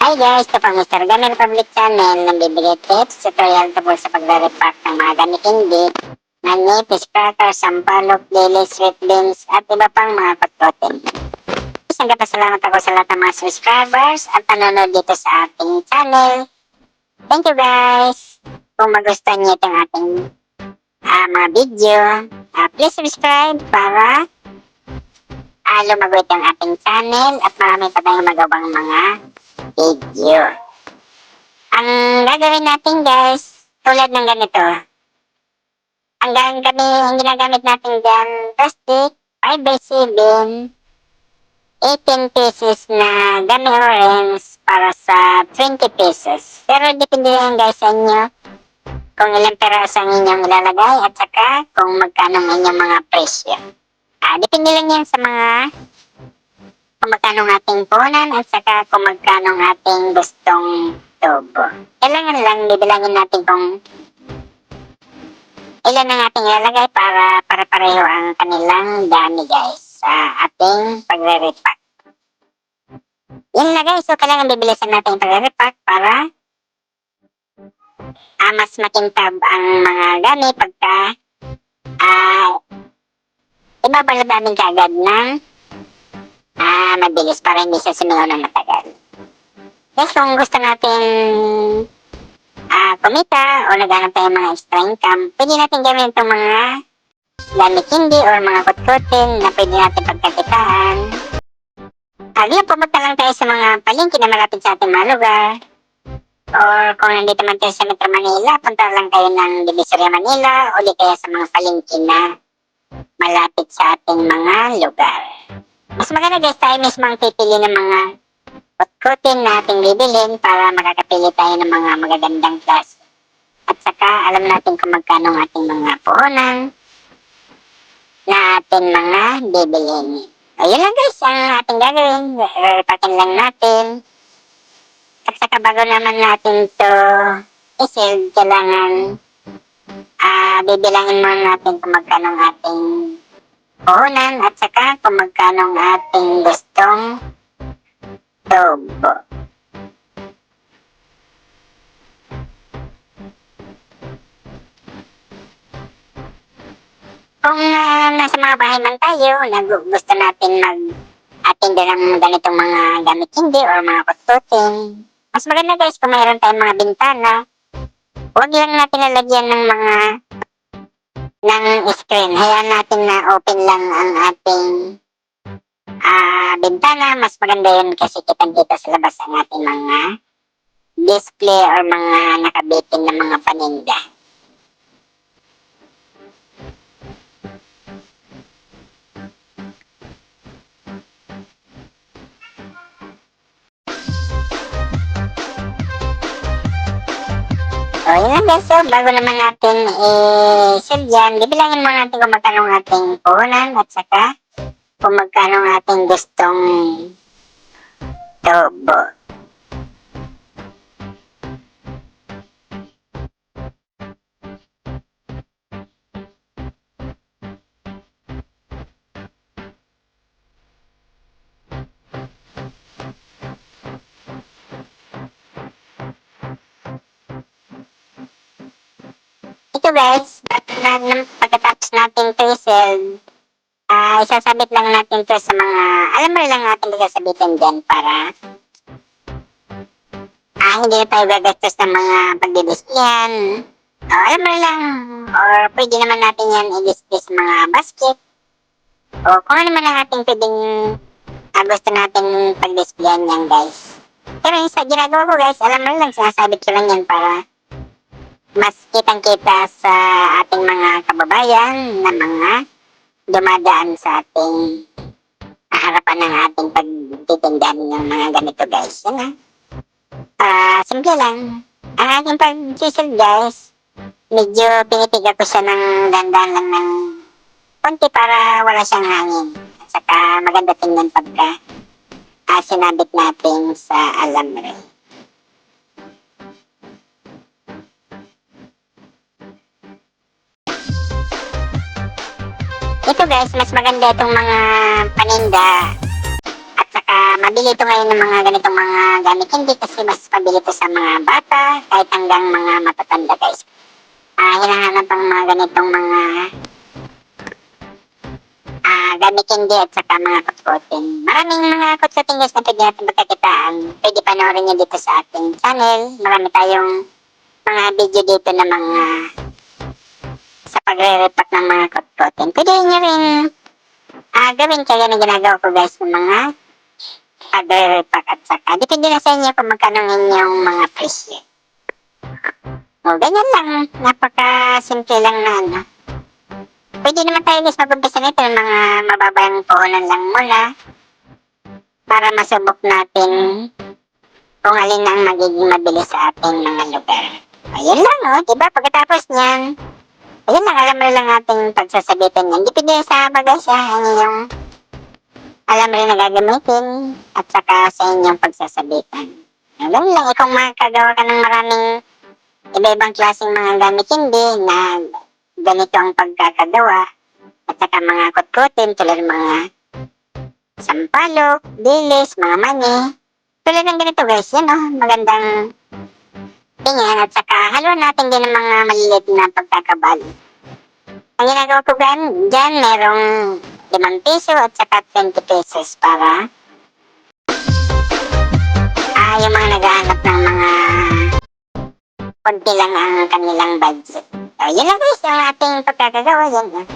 Hi guys, ito po Mr. Gunner Public Channel ng bibigay tips, tutorial tungkol sa pagre-repack ng mga gamit hindi na nipis, cracker, sampalok, daily, sweet beans, at iba pang mga pagtotin. Nagpapasalamat ako sa lahat ng mga subscribers at nanonood dito sa ating channel. Thank you guys! Kung magustuhan niyo itong ating ah, mga video, ah, please subscribe para uh, lumago itong ating channel at marami pa tayong magawang mga video. Ang gagawin natin guys, tulad ng ganito. Ang gagawin kami, ang ginagamit natin dyan, plastic, 5 by 7, 18 pieces na gummy orange para sa 20 pieces. Pero depende yan guys sa inyo kung ilang peraso ang inyong ilalagay at saka kung magkano ang inyong mga presyo. Ah, depende lang yan sa mga kung magkano ating punan at saka kung magkano ating gustong tubo. Kailangan lang bibilangin natin kung ilan ang ating ilalagay para para pareho ang kanilang dami guys sa ating pagre-repack. Yan na guys, so kailangan bibilisan natin pagre-repack para ah, mas makintab ang mga gamit pagka ah, ibabalad namin kaagad ng ah, mabilis para hindi siya sumigaw ng matagal. Yes, kung gusto natin ah, kumita o naghanap tayo mga extra income, pwede natin gawin itong mga gamit hindi or mga kutkutin na pwede natin pagkakitaan. Ah, yun, pumunta lang tayo sa mga palengke na malapit sa ating mga lugar. Or kung nandito man tayo sa Metro Manila, punta lang tayo ng Divisoria Manila o di kaya sa mga palengke na malapit sa ating mga lugar. Mas maganda guys, tayo mismo ang pipili ng mga kutkutin na ating bibilin para makakapili tayo ng mga magagandang klase. At saka alam natin kung magkano ang ating mga puhunan na ating mga bibilin. Ayun lang guys, ang ating gagawin. Repakin lang natin. At saka bago naman natin to isil, kailangan ah bibilangin muna natin kung magkano ang ating puhunan at saka kung magkano ang ating gustong tubo. Kung ah, nasa mga bahay man tayo, gusto natin mag attend ng ganitong mga gamit hindi or mga kututin, mas maganda guys kung mayroon tayong mga bintana, huwag lang natin lalagyan ng mga ng screen. Hayaan natin na open lang ang ating ah bintana. Mas maganda yun kasi kitang dito sa labas ang ating mga display or mga nakabitin na mga paninda. So, yun guys. So, bago naman natin i-sell yan, bibilangin muna natin kung magkano ang ating puhunan at saka kung magkano ang ating gustong tubo. Ito guys, na, na, pagkatapos natin to i-sell, ah isasabit lang natin to sa mga, alam mo lang natin isasabitin dyan para ah hindi na tayo gagastos ng mga pagdidisplayan. O, alam mo lang, or pwede naman natin yan i-display sa mga basket. O kung ano man ang ating pwedeng ah, gusto natin pag-displayan yan guys. Pero yung sa ginagawa ko guys, alam mo lang, sinasabit ko lang yan para mas kitang-kita sa ating mga kababayan na mga dumadaan sa ating harapan ng ating pagtitindahan ng mga ganito guys. Yan ah. Ah, simple lang. Ang aking pag-sisil guys, medyo pinitiga ko siya ng dandan lang ng konti para wala siyang hangin. At saka maganda tingnan pagka ah, sinabit natin sa alambre. Ito guys, mas maganda itong mga paninda at saka mabili ito ngayon ng mga ganitong mga gamit. Hindi kasi mas mabili ito sa mga bata, kahit hanggang mga matatanda guys. Ah, hinahanap ang mga ganitong mga ah gamit hindi at saka mga kutkutin. Maraming mga kutkutin guys na pwede natin magkakitaan. Pwede panoorin nyo dito sa ating channel. Marami tayong mga video dito na mga sa pagre-repack ng mga kutkutin. Pwede nyo rin ah gawin kaya na ginagawa ko guys ng mga pagre-repack at saka. Depende na sa inyo kung magkano inyong mga presyo. O, ganyan lang. Napaka-simple lang na ano. Pwede naman tayo guys mag-umpisa nito ng mga mababang puhunan lang muna para masubok natin kung alin ang magiging mabilis sa ating mga lugar. Ayun lang, oh, diba? Pagkatapos niyan, ayun alam mo lang ating pagsasabitan yan. Depende sa bagasahan yung alam rin na gagamitin at saka sa inyong pagsasabitan. Ganun lang, kung makagawa ka ng maraming iba-ibang klaseng mga gamit hindi na ganito ang pagkakagawa at saka mga kutkutin tulad ng mga sampalok, dilis, mga mani. Tulad ng ganito guys, yan oh, magandang tingin at saka haluan natin din ng mga maliliit na pagkakabal. Ang ginagawa ko dyan, dyan merong 5 piso at saka 20 pesos para ah, yung mga naghahanap ng mga konti lang ang kanilang budget. So, yun lang guys, ang ating pagkakagawa yan. ah.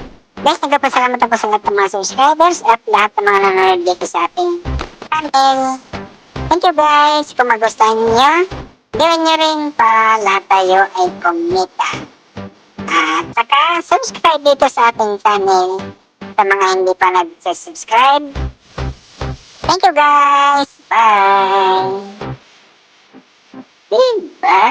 Guys, nagpapasalamat ako sa lahat ng mga subscribers at lahat ng mga nanonood dito sa ating channel. Thank you guys. Kung magustuhan niyo, gawin niyo rin lahat tayo ay kumita. At saka, subscribe dito sa ating channel sa mga hindi pa nag-subscribe. Thank you guys. Bye. Diba?